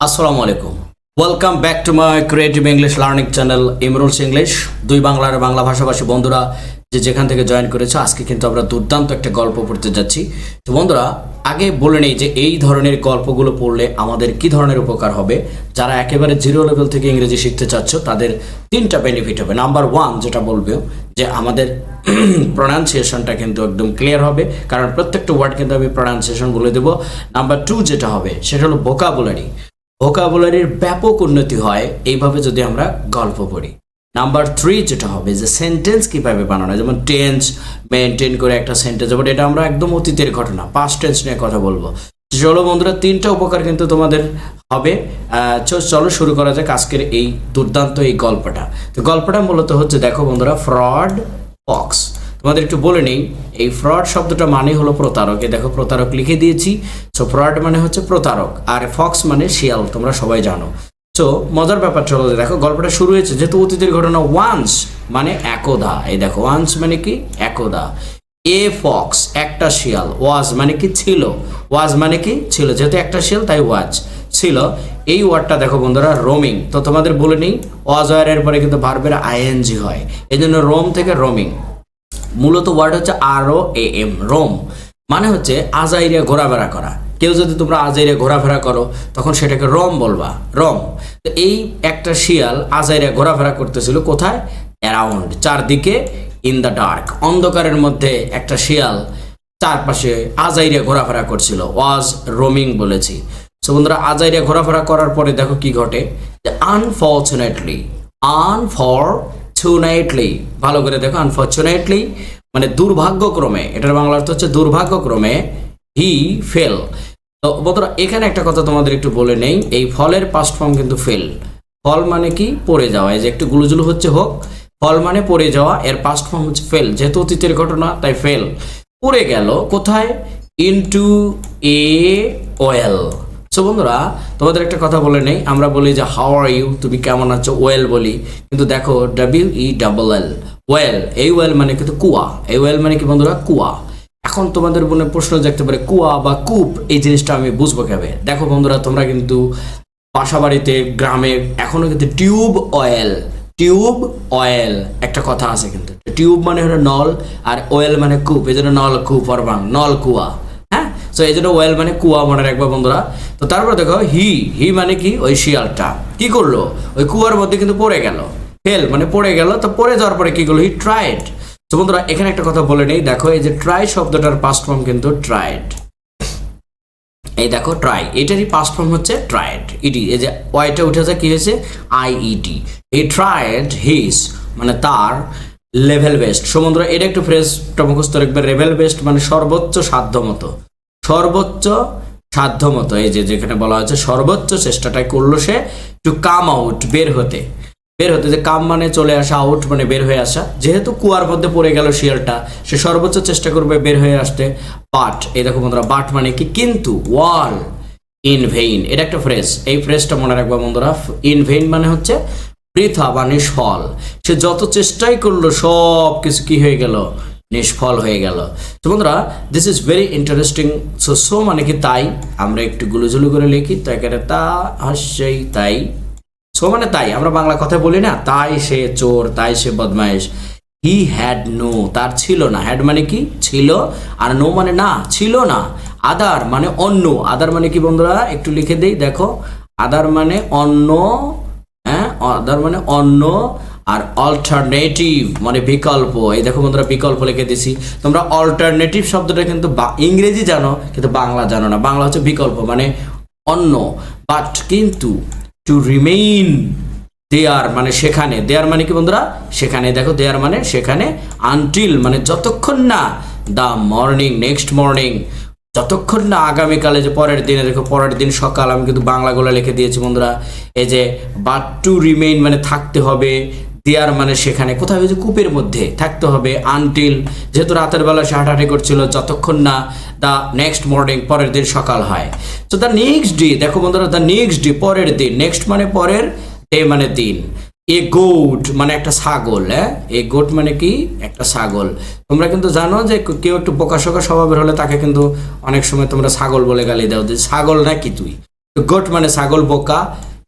আসসালামু আলাইকুম। Welcome back to my creative English learning channel Imrul's English দুই বাংলার বাংলা ভাষাভাষী বন্ধুরা, যে যেখান থেকে জয়েন করেছে, আজকে কিন্তু আমরা দুর্দান্ত একটা গল্প পড়তে যাচ্ছি। তো বন্ধুরা, আগে বলে নেই যে এই ধরনের গল্পগুলো পড়লে আমাদের কি ধরনের উপকার হবে। যারা একেবারে জিরো লেভেল থেকে ইংরেজি শিখতে চাচ্ছ, তাদের তিনটা বেনিফিট হবে। নাম্বার ওয়ান যেটা বলবে যে আমাদের প্রোনাউন্সিয়েশনটা কিন্তু একদম ক্লিয়ার হবে, কারণ প্রত্যেকটা ওয়ার্ড কিন্তু আমি প্রোনাউন্সিয়েশন বলে দেবো। নাম্বার টু যেটা হবে, সেটা হলো ভোকাবুলারি ভোকাবুলারির ব্যাপক উন্নতি হয়, এইভাবে যদি আমরা গল্প পড়ি। নাম্বার থ্রি যেটা হবে, যে সেন্টেন্স কীভাবে বানানো যেমন টেন্স মেনটেন করে একটা সেন্টেন্স বাট এটা আমরা একদম অতীতের ঘটনা পাস্ট টেন্স নিয়ে কথা বলব। চলো বন্ধুরা, তিনটা উপকার কিন্তু তোমাদের হবে। চলো শুরু করা যাক আজকের এই দুর্দান্ত এই গল্পটা। তো গল্পটা মূলত হচ্ছে, দেখো বন্ধুরা ফ্রড ফক্স তোমাদের একটু বলে নেই, এই ফ্রড শব্দটা মানে হলো প্রতারক। এই দেখো, প্রতারক লিখে দিয়েছি। সো ফ্রড মানে হচ্ছে প্রতারক, আর ফক্স মানে শিয়াল, তোমরা সবাই জানো। সো মজার ব্যাপারটা হলো দেখো, গল্পটা শুরু হয়েছে, যেহেতু অতীতের ঘটনা ওয়ান্স মানে একদা। এই দেখো ওয়ান্স মানে কি? একদা। এ ফক্স একটা শিয়াল ওয়াজ মানে কি? ছিল। ওয়াজ মানে কি? ছিল। যেহেতু একটা শিয়াল, তাই ওয়াজ ছিল। এই ওয়ার্ডটা দেখো বন্ধুরা রোমিং তো তোমাদের বলে নিই ওয়াজ ওয়ারের পরে কিন্তু ভার্বের আইএনজি হয়। এই জন্য রোম থেকে রোমিং মূলত ওয়ার্ড হচ্ছে আর ও এ এম রোম। মানে হচ্ছে আজাইরে ঘোরাফেরা করা। কেউ যদি তোমরা আজাইরে ঘোরাফেরা করো, তখন সেটাকে রম বলবা, রম। তো এই একটা শিয়াল আজাইরে ঘোরাফেরা করতেছিল কোথায়? অ্যারাউন্ড চারদিকে ইন দ্য ডার্ক অন্ধকারের মধ্যে একটা শিয়াল চারপাশে আজাইরে ঘোরাফেরা করছিল। ওয়াজ রোমিং বলেছি। সো বন্ধুরা আজাইরে ঘোরাফেরা করার পরে দেখো কি ঘটে? আনফর্চুনেটলি আনফর্চুনেটলি ভালো করে দেখো আনফর্চুনেটলি মানে দুর্ভাগ্যক্রমে, এটার বাংলা অর্থ হচ্ছে দুর্ভাগ্যক্রমে হি ফেল তো এখানে একটা কথা তোমাদের একটু বলে নেই, এই ফলের পাস্ট ফর্ম কিন্তু ফেল ফল মানে কি? পড়ে যাওয়া, এই যে একটু গুলুজুলু হচ্ছে হোক, ফল মানে পড়ে যাওয়া, এর পাস্ট ফর্ম হচ্ছে ফেল যেহেতু অতীতের ঘটনা, তাই ফেল পড়ে গেল কোথায়? ইনটু এ ওয়েল সো বন্ধুরা, তোমাদের একটা কথা বলে নেই। আমরা বলি যে হাউ আর ইউ তুমি কেমন আছো? ওয়েল বলি। কিন্তু দেখো W E double L well এই ওয়েল মানে কিন্তু কুয়া। এই ওয়েল মানে কি বন্ধুরা? কুয়া। এখন তোমাদের মনে প্রশ্ন জাগতে পারে, কুয়া বা কূপ, এই জিনিসটা আমি বুঝব কেবে দেখো বন্ধুরা, তোমরা কিন্তু বাসা বাড়িতে গ্রামে, এখনও কিন্তু টিউব অয়েল টিউব অয়েল একটা কথা আছে কিন্তু। টিউব মানে হলো নল, আর অয়েল মানে কূপ। এই জন্য নল কূপ অরবাং নল কুয়া। সো এই জন্য ওয়েল মানে কুয়া মনে রাখবে বন্ধুরা। তো তারপর দেখো, হি হি মানে কি? ওই শিয়ালটা। কি করল? ওই কুয়ার মধ্যে কিন্তু পড়ে গেল। ফেল মানে পড়ে গেল, তো পড়ে যাওয়ার পরে কি করল? হি ট্রাইড তো বন্ধুরা, এখানে একটা কথা বলে নেই। দেখো, এই যে ট্রাই শব্দটার পাস্ট ফর্ম কিন্তু ট্রাইড এই দেখো, ট্রাই। এটারই পাস্ট ফর্ম হচ্ছে ট্রাইড ইডি এই যে ওয়াইটা উঠে যায়, কি হয়েছে? আইইটি এই ট্রাইড হিস মানে তার, লেভেল বেস্ট। সমুদ্র এটা একটু ফ্রেশটা মুখস্থ রাখবে। লেভেল বেস্ট মানে সর্বোচ্চ সাধ্য মতো সর্বোচ্চ সাধ্য মতো এই যে যেখানে বলা হয়েছে সর্বোচ্চ চেষ্টাটাই করল সে টু কাম আউট বের হতে। বের হতে, যে কাম মানে চলে আসা আউট মানে বের হয়ে আসা। যেহেতু কুয়ার মধ্যে পড়ে গেল শিয়ালটা, সে সর্বোচ্চ চেষ্টা করবে বের হয়ে আসতে। বাট এই দেখো বন্ধুরা বাট মানে কি? কিন্তু ওয়াল ইন ভেইন এটা একটা ফ্রেজ এই ফ্রেজটা মনে রাখবা বন্ধুরা ইন ভেইন মানে হচ্ছে বৃথা বা নিষ্ফল। সে যত চেষ্টাই করল সব কিছু কি হয়ে গেল? নিষ্ফল হয়ে গেল। তো বন্ধুরা this is very interesting so so মানে কি তাই? আমরা একটু গুলুজুলু করে লিখি। তো এখানে তা হাস্যই তাই। সো মানে তাই, আমরা বাংলা কথা বলি না, তাই সে চোর, তাই সে বদমাইশ। হি হ্যাড নো তার ছিল না। হ্যাড মানে কি? ছিল। আর নো মানে না, ছিল না। আদার মানে অন্য। আদার মানে কি বন্ধুরা? একটু লিখে দেই, দেখো। আদার মানে অন্য হ্যাঁ? আদার মানে অন্য। আর অল্টারনেটিভ মানে বিকল্প, এই দেখো বন্ধুরা বিকল্প লিখে দিছি। তোমরা অল্টারনেটিভ শব্দটা কিন্তু ইংরেজি জানো, কিন্তু বাংলা জানো না। বাংলা হচ্ছে বিকল্প মানে অন্য। বাট কিন্তু টু রিমেইন দেয়ার মানে সেখানে। দেয়ার মানে কি বন্ধুরা? সেখানে, দেখো দেয়ার মানে সেখানে আনটিল মানে যতক্ষণ না দ্য মর্নিং নেক্সট মর্নিং যতক্ষণ না আগামীকালে যে পরের দিনে, দেখো, পরের দিন সকাল, আমি কিন্তু বাংলাগুলো লিখে দিয়েছি বন্ধুরা। এই যে বাট টু রিমেইন মানে থাকতে হবে দেয়ার মানে সেখানে কোথায় হয়েছে কূপের মধ্যে থাকতে হবে আনটিল যেহেতু রাতের বেলা সে হাঁটাহাঁটি করছিল, যতক্ষণ না দ্য নেক্সট মর্নিং পরের দিন সকাল হয়। তো দ্য নেক্সট ডে দেখো বন্ধুরা দ্য নেক্সট ডে পরের দিন নেক্সট মানে পরের ডে মানে দিন। এ গোট মানে একটা ছাগল হ্যাঁ? এ গোট মানে কি? একটা ছাগল। তোমরা কিন্তু জানো যে কেউ একটু বোকাশোকা স্বভাবের হলে তাকে কিন্তু অনেক সময় তোমরা ছাগল বলে গালি দাও। যে ছাগল নাকি তুই? গোট মানে ছাগল, বোকা।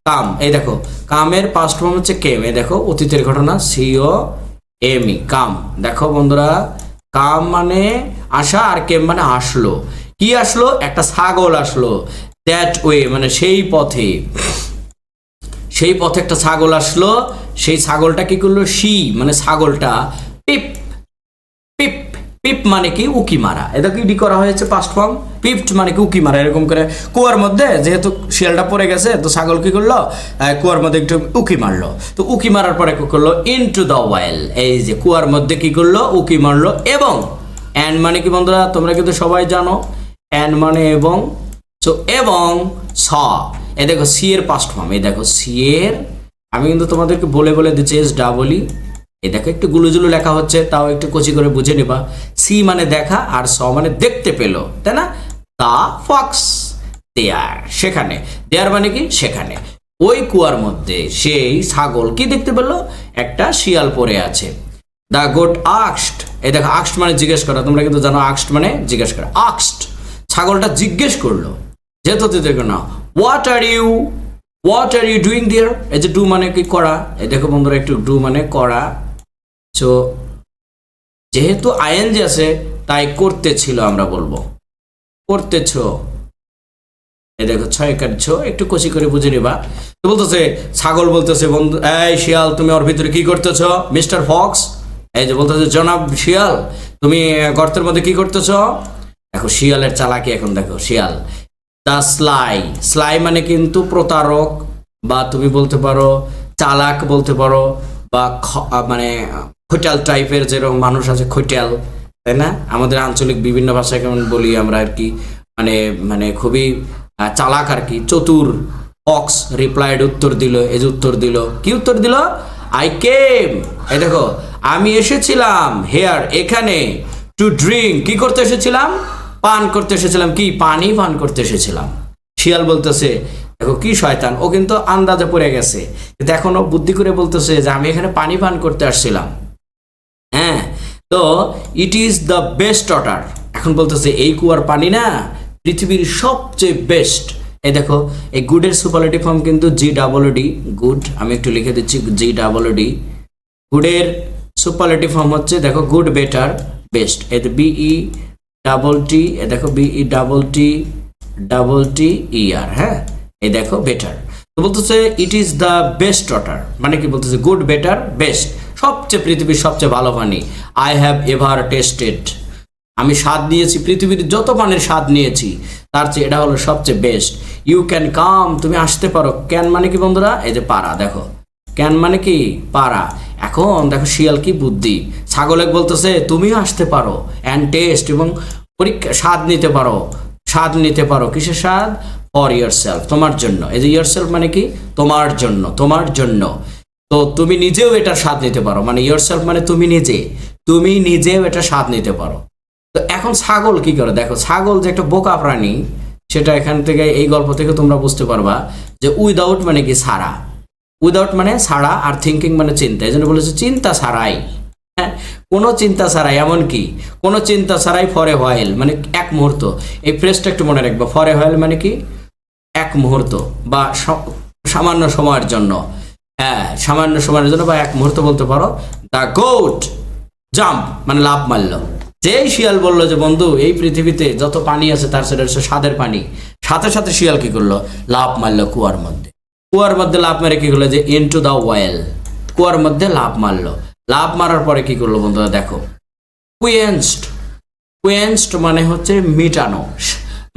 কাম। এই দেখো, কামের পাস্ট ফর্ম হচ্ছে কেম এই দেখো, অতীতের ঘটনা, সিও এমি কাম। দেখো বন্ধুরা, কাম মানে আসা আর কেম মানে আসলো। কি আসলো? একটা ছাগল আসলো। দ্যাট ওয়ে মানে সেই পথে। সেই পথে একটা ছাগল আসলো। সেই ছাগলটা কি করল? সি মানে ছাগলটা, পিপ পিপ মানে কি? উকি মারা। এটা কি করা হয়েছে পাস্ট ফর্ম পিপড মানে কি? উকি মারা, এরকম করে। কুয়ার মধ্যে যেহেতু শিয়ালটা পড়ে গেছে, তো ছাগল কি করল? কুয়ার মধ্যে একটু উকি মারলো। তো উকি মারার পরে কি করল? ইনটু দ্য ওয়েল এই যে কুয়ার মধ্যে কি করল? উকি মারলো। এবং অ্যান্ড মানে কি বন্ধুরা? তোমরা কিন্তু সবাই জানো। অ্যান্ড মানে এবং সো এবং স। এ দেখো সি এর পাস্ট ফর্ম এই দেখো সি এর, আমি কিন্তু তোমাদেরকে বলে বলে দিচ্ছি এস ডাবলই এই দেখো, একটু গুলুজুলু লেখা হচ্ছে, তাও একটু কচি করে বুঝে নিবা। সি মানে দেখা, আর স মানে দেখতে পেল, তাই না? দা ফক্স দেয়ার সেখানে। দেয়ার মানে কি? সেখানে। ওই কুয়ার মধ্যে সেই ছাগল কি দেখতে পেল? একটা শিয়াল পড়ে আছে। দা গোট আক্সড। এই দেখো, আক্সড মানে জিজ্ঞেস করা, তোমরা কিন্তু জানো আক্সড মানে জিজ্ঞেস করা। আক্সড, ছাগলটা জিজ্ঞেস করল, যেহেতু দেখো না what are you what are you doing there এই যে ডু মানে কি করা? এই দেখো বন্ধুরা, একটু ডু মানে করা। তো যেহেতু আইএনজি আছে, তাই করতেছিল আমরা বলব। করতেছ। এই দেখো, ছয় কাটছ, একটু কষি করে বুঝে নিবা। তো বলতেছে, ছাগল বলতেছে, বন্ধু, এই শিয়াল, তুমি ওর ভিতরে কি করতেছ? Mister fox? এই যে বলতেছে, জনাব শিয়াল, তুমি গর্তের মধ্যে কি করতেছ? দেখো, শিয়ালের চালাকি এখন দেখো, শিয়াল। দা স্লাই। স্লাই মানে কিন্তু প্রতারক, বা তুমি বলতে পারো, চালাক বলতে পারো, বা মানে খোটাল টাইপের যেরকম মানুষ আছে, খোটাল, তাই না? আমাদের আঞ্চলিক বিভিন্ন ভাষায় কেমন বলি আমরা আর কি মানে মানে খুবই চালাক আর কি। চতুর অক্স রিপ্লাইড উত্তর দিল যে উত্তর দিল। কি উত্তর দিল? আই কেম এই দেখো, আমি এসেছিলাম হেয়ার এখানে টু ড্রিঙ্ক কি করতে এসেছিলাম? পান করতে এসেছিলাম। কি? পানি পান করতে এসেছিলাম। শিয়াল বলতেছে, দেখো কি শয়তান, ও কিন্তু আন্দাজে পড়ে গেছে। এখনও বুদ্ধি করে বলতেছে যে আমি এখানে পানি পান করতে আসছিলাম। তো it is the best water এখন বলতেছে, এই কুয়ার পানি না পৃথিবীর সবচেয়ে বেস্ট এই দেখো, এই গুডের সুপারলেটিভ ফর্ম কিন্তু জি ডাবল ডি গুড আমি একটু লিখে দিচ্ছি জি ডাবল ডি গুডের সুপারলেটিভ ফর্ম হচ্ছে, দেখো গুড বেটার বেস্ট এতে B E double T A দেখো B E double T double T E R হ্যাঁ? এই দেখো বেটার তো বলতেছে it is the best water মানে কি বলতেছে গুড বেটার বেস্ট সবচেয়ে পৃথিবীর সবচেয়ে ভালো পানি। আই হ্যাভ এভার টেস্টেড আমি স্বাদ নিয়েছি, পৃথিবীর যত পানির স্বাদ নিয়েছি, তার চেয়ে এটা হলো সবচেয়ে বেস্ট ইউ ক্যান কাম তুমি আসতে পারো। ক্যান মানে কি বন্ধুরা? এই যে পারা দেখো। ক্যান মানে কি? পারা এখন দেখো শিয়াল কি বুদ্ধি। ছাগলে বলতেছে, তুমিও আসতে পারো অ্যান্ড টেস্ট এবং পরীক্ষা স্বাদ নিতে পারো। স্বাদ নিতে পারো। কিসের স্বাদ? ফর ইয়ার তোমার জন্য। এই যে ইয়ার মানে কি? তোমার জন্য তোমার জন্য। তো তুমি নিজেও এটার স্বাদ নিতে পারো। মানে ইয়ার সেলফ মানে তুমি নিজে। তুমি নিজেও এটা স্বাদ নিতে পারো। তো এখন ছাগল কি করে? দেখো, ছাগল যে একটা বোকা প্রাণী, সেটা এখান থেকে, এই গল্প থেকে তোমরা বুঝতে পারবা যে উইদাউট মানে কি? ছাড়া উইদাউট মানে ছাড়া আর থিঙ্কিং মানে চিন্তা। এই জন্য বলেছে চিন্তা ছাড়াই। হ্যাঁ? কোনো চিন্তা ছাড়াই। এমন কি? কোনো চিন্তা ছাড়াই ফরে হোয়াইল মানে এক মুহূর্ত। এই ফ্রেজটা একটু মনে রাখবা। ফরে হোয়াইল মানে কি? এক মুহূর্ত বা সামান্য সময়ের জন্য। হ্যাঁ সামান্য সময়ের জন্য বা এক মুহূর্ত বলতে পারো দ্য গোট জাম্প মানে লাভ মারল। যেই শিয়াল বলল যে, বন্ধু, এই পৃথিবীতে যত পানি আছে, তার সেটা হচ্ছে স্বাদের পানি। সাথে সাথে শিয়াল কি করল? লাভ মারলো কুয়ার মধ্যে। কুয়ার মধ্যে লাভ মেরে কি করল? যে ইন টু দ্য ওয়েল কুয়ার মধ্যে লাভ মারলো। লাভ মারার পরে কি করল বন্ধুরা, দেখো। কুয়েন্সড কুয়েন্সড মানে হচ্ছে মিটানো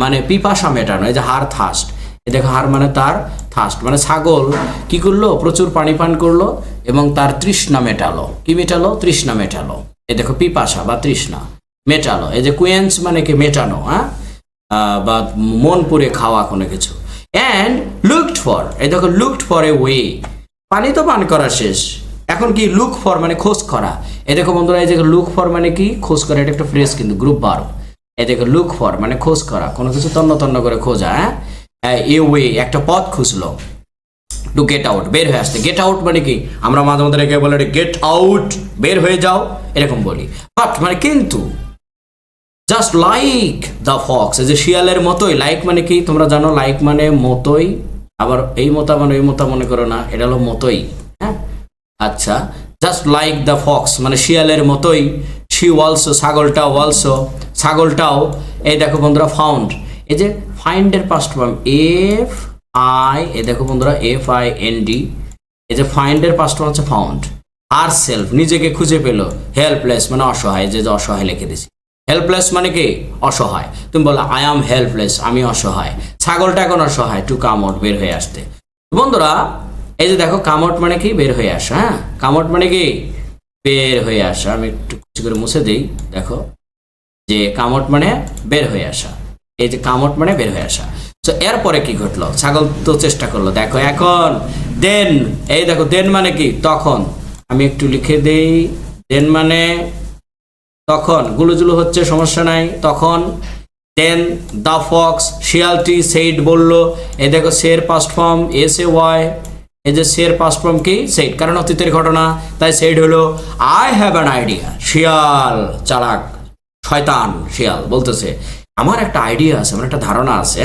মানে পিপাসা মেটানো, এই যে হার থাস্ট। দেখো হার মানে তার থাস্ট মানে ছাগল কি করল? প্রচুর পানি পান করল এবং তার তৃষ্ণা মেটালো। কি মেটালো? তৃষ্ণা মেটালো। এই দেখো, পিপাসা বা তৃষ্ণা মেটালো। এই যে কুয়েন্স মানে কি? মেটানো হ্যাঁ? বা মন পুরে খাওয়া কোনো কিছু। অ্যান্ড লুকড ফর এই দেখো লুকড ফর এ ওয়ে পানি তো পান করা শেষ। এখন কি? লুক ফর মানে খোঁজ করা। এই দেখো বন্ধুরা, এই যে লুক ফর মানে কি? খোঁজ করা, এটা একটা ফ্রেজ কিন্তু গ্রুপ বার এই দেখো লুক ফর মানে খোঁজ করা। কোনো কিছু তন্ন তন্ন করে খোঁজা হ্যাঁ? এ ওয়ে একটা পথ খুঁজলো। টু গেট আউট বের হয়ে আসতে। গেট আউট মানে কি? আমরা মাঝে মধ্যে রেখে বলে গেট আউট বের হয়ে যাও, এরকম বলি। বাট মানে কিন্তু জাস্ট লাইক দ্য ফক্স যে শিয়ালের মতোই। লাইক মানে কি? তোমরা জানো লাইক মানে মতোই। আবার এই মতা মানে এই মতা মনে করো না, এটা হলো মতোই। হ্যাঁ? আচ্ছা জাস্ট লাইক দ্য ফক্স মানে শিয়ালের মতোই। শি অলসো ছাগলটাও অলসো ছাগলটাও, এই দেখো বন্ধুরা ফাউন্ড এই যে ফাইন্ডের past form F I A দেখো বন্ধুরা এফ আই এন ডি এই যে ফাইন্ডের পাস্ট ফর্ম হচ্ছে ফাউন্ড আর সেলফ নিজেকে খুঁজে পেল হেল্পলেস মানে অসহায়, যে অসহায় লিখে দিছি হেল্পলেস মানে কি? অসহায়। তুমি বলো আই অ্যাম হেল্পলেস আমি অসহায়। ছাগলটা এখন অসহায় টু কামট বের হয়ে আসতে বন্ধুরা, এই যে দেখো কামট মানে কি? বের হয়ে আসা হ্যাঁ? কামট মানে কি? বের হয়ে আসা। আমি একটু কিছু করে মুছে দিই, দেখো। যে কামট মানে বের হয়ে আসা। এই যে কামট মানে বের হয়ে আসা। তো এরপরে কি ঘটলো? ছাগল তো চেষ্টা করল, দেখো এখন দেন এই দেখো দেন মানে কি? তখন, আমি একটু লিখে দেই দেন মানে তখন, গুলোজুলো হচ্ছে, সমস্যা নাই, তখন দেন দ্য ফক্স শিয়ালটি সেইড বলল, এই দেখো সের past form S A Y এই যে সের পাস্ট ফর্ম কি? সেইড কারণ অতীতের ঘটনা, তাই সেইড হলো আই হ্যাভ অ্যান আইডিয়া শিয়াল, চালাক, শয়তান, শিয়াল, বলতেছে। আমার একটা আইডিয়া আছে, আমার একটা ধারণা আছে।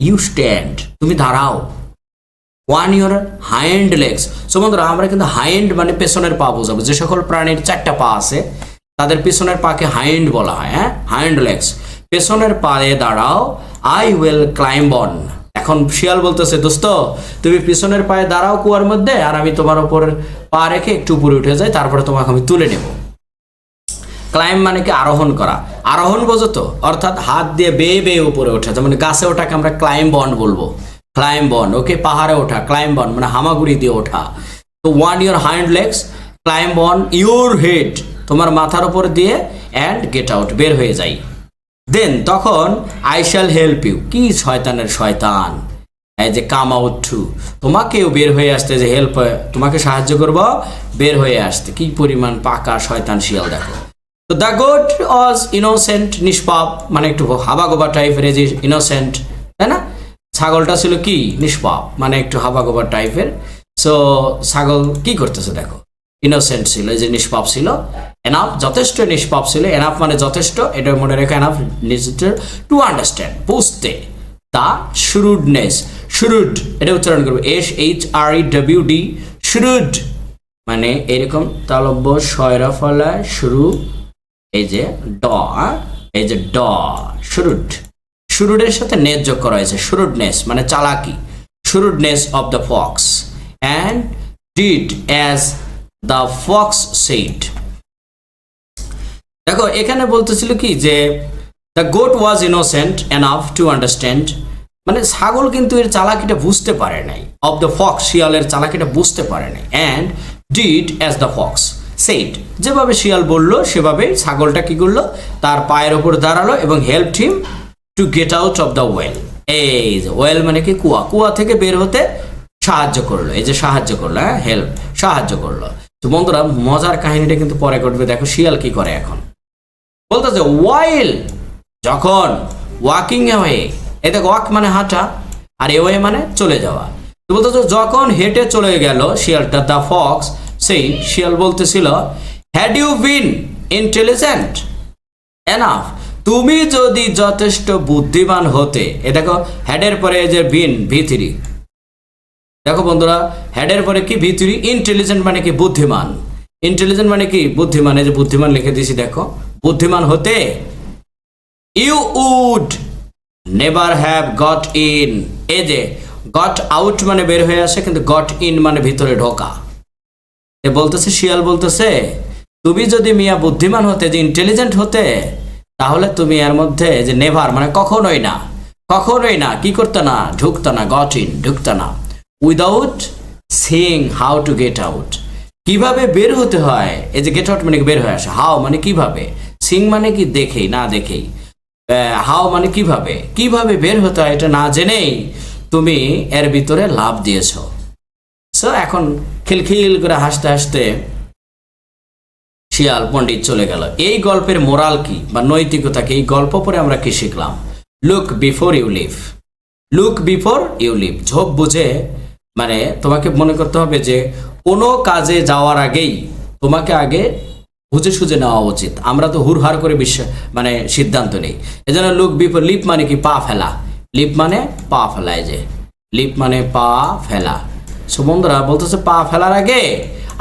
ইউ স্ট্যান্ড তুমি দাঁড়াও। On your hind legs so বন্ধুরা, আমরা কিন্তু হাইন্ড মানে পেছনের পা বোঝাবো। যে সকল প্রাণীর চারটা পা আছে, তাদের পেছনের পাকে হাইন্ড বলা হয় হ্যাঁ? হাইন্ড লেগস পেছনের পায়ে দাঁড়াও। আই উইল ক্লাইম্ব অন এখন শিয়াল বলতেছে, দোস্ত, তুমি পিছনের পায়ে দাঁড়াও কুয়ার মধ্যে, আর আমি তোমার উপর পা রেখে একটু উপরে উঠে যাই, তারপরে তোমাকে আমি তুলে নেব। ক্লাইম্ব মানে কি? আরোহণ করা। আরোহণ তো অর্থাৎ হাত দিয়ে বেয়ে বেয়ে উপরে ওঠা, যেমন গাছে ওঠাকে আমরা ক্লাইম্ব অন বলব। ক্লাইম্ব অন ওকে পাহাড়ে ওঠা ক্লাইম্ব অন মানে হামাগুড়ি দিয়ে ওঠা। তো on your hind legs climb on your head তোমার মাথার উপর দিয়ে অ্যান্ড গেট আউট বের হয়ে যাই। দেন তখন আই শ্যাল হেল্প ইউ কি শয়তানের শয়তান? এই যে কাম আউট টু তোমাকেও বের হয়ে আসতে যে হেল্প তোমাকে সাহায্য করব, বের হয়ে আসতে। কি পরিমাণ পাকা শয়তান শিয়াল দেখো। তো দ্য গোট ওয়াজ ইনোসেন্ট নিষ্পাপ মানে একটু হাবাগোবা টাইপের যে ইনোসেন্ট তাই না? ছাগলটা ছিল কি? নিষ্পাপ মানে একটু হাবাগোবা টাইপের সো ছাগল কি করতেছে দেখো? ইনোসেন্ট ছিল যে নিষ্পাপ ছিল। এনাফ যথেষ্ট নিষ্পাপ ছিল। এনাফ মানে যথেষ্ট, এটা মনে রেখো এনাফ টু আন্ডারস্ট্যান্ড বুঝতে। দা শুরুডনেস শুরুড এটা উচ্চারণ করব। S H R E W D shrewd মানে এরকম তালব্য শয়রা ফলা শুরু এই যে ড, এই যে ড, শুরুড। শুরুডের সাথে নেস যোগ করা হয়েছে, শুরুডনেস মানে চালাকি। Shrewdness of the fox. And did as the fox said দেখো, এখানে বলতেছিল কি যে the goat was innocent enough to understand. মানে ছাগল কিন্তু এর চালাকিটা বুঝতে পারে নাই। অফ দ্য ফক্স, শিয়ালের চালাকিটা বুঝতে পারে নাই। And did as the fox. Said যেভাবে শিয়াল বলল, সেভাবে ছাগলটা কি করল? তার পায়ের ওপর দাঁড়াল এবং help him to get out of the well এই যে ওয়েল মানে কি? কুয়া। কুয়া থেকে বের হতে সাহায্য করল। এই যে সাহায্য করল হ্যাঁ হেল্প সাহায্য করল। তো বন্ধুরা, মজার কাহিনীটা কিন্তু পরে করবে দেখো শিয়াল কি করে এখন। বলতেছে ওয়াইল যখন ওয়াকিং এওয়ে এই দেখো ওয়াক মানে হাঁটা, আর এওয়ে মানে চলে যাওয়া। তো বলতেছে, যখন হেঁটে চলে গেল শিয়ালটা দ্য ফক্স সেই শিয়াল বলতেছিল had you been intelligent enough তুমি যদি যথেষ্ট বুদ্ধিমান হতে এ দেখো হ্যাডের পরে যে বিন ভি থ্রি দেখো বন্ধুরা হেডের পরে কি ভি থ্রি ইন্টেলিজেন্ট মানে কি বুদ্ধিমান? ইন্টেলিজেন্ট মানে কি বুদ্ধিমান? এই যে বুদ্ধিমান লিখে দিয়েছি, দেখো, বুদ্ধিমান হতে you would never have got in এই যে গট আউট মানে বের হয়ে আসে, কিন্তু গট ইন মানে ভিতরে ঢোকা। এ বলতেছে, শিয়াল বলতেছে, তুমি যদি মিয়া বুদ্ধিমান হতে, যে ইন্টেলিজেন্ট হতে, তাহলে তুমি এর মধ্যে যে নেভার মানে কখনোই না কখনোই না, কি করতে না, ঢুকতো না গট ইন ঢুকতো না। Without seeing how to get out কীভাবে বের হতে হয়? এই যে গেট আউট মানে বের হয়ে আসে? হাও মানে কীভাবে? সিং মানে কি দেখেই, না দেখেই। হাও মানে কীভাবে? কীভাবে বের হতে হয় এটা না জেনেই তুমি এর ভিতরে লাভ দিয়েছ। সো এখন খিলখিল করে হাসতে হাসতে শিয়াল, পণ্ডিত চলে গেল। এই গল্পের মোরাল কি বা নৈতিকতাকে এই গল্প পরে আমরা কি শিখলাম? Look before you leap look before you leap ঝোপ বুঝে মানে তোমাকে মনে করতে হবে যে, কোনো কাজে যাওয়ার আগেই তোমাকে আগে বুঝে সুঝে নেওয়া উচিত। আমরা তো হুরহার করে বিশ্বাস মানে সিদ্ধান্ত নেই। এজন্য লুক বিফোর লিপ মানে কি? পা ফেলা। লিপ মানে পা ফেলায় যে। লিপ মানে পা ফেলা। সুমন্দরা বলতেছে পা ফেলার আগে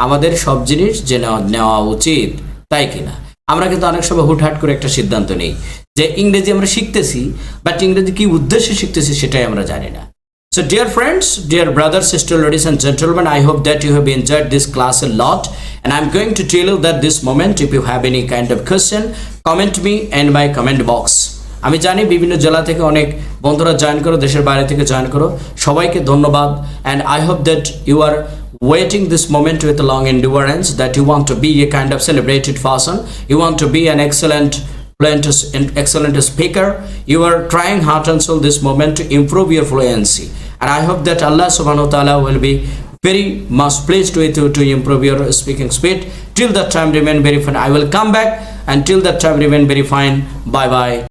আমাদের সব জিনিস জেনে নেওয়া উচিত, তাই কিনা? আমরা কিন্তু অনেক সময় হুটহাট করে একটা সিদ্ধান্ত নেই যে ইংরেজি আমরা শিখতেছি বাট ইংরেজি কি উদ্দেশ্যে শিখতেছি সেটাই আমরা জানি না। So dear friends dear brother sister ladies and gentleman I hope that you have enjoyed this class a lot and I am going to tell you that this moment if you have any kind of question comment me and my comment box আমি জানি বিভিন্ন জেলা থেকে অনেক বন্ধুরা join করো দেশের বাইরে থেকে জয়েন করো সবাইকে ধন্যবাদ and I hope that you are this moment with a long endurance that you want to be a kind of celebrated person you want to be an excellent fluent excellent speaker you are trying hard and soul this moment to improve your fluency and i hope that allah subhanahu wa ta'ala will be very much pleased with you to improve your speaking speed till that time remain very fine i will come back and till that time remain very fine bye bye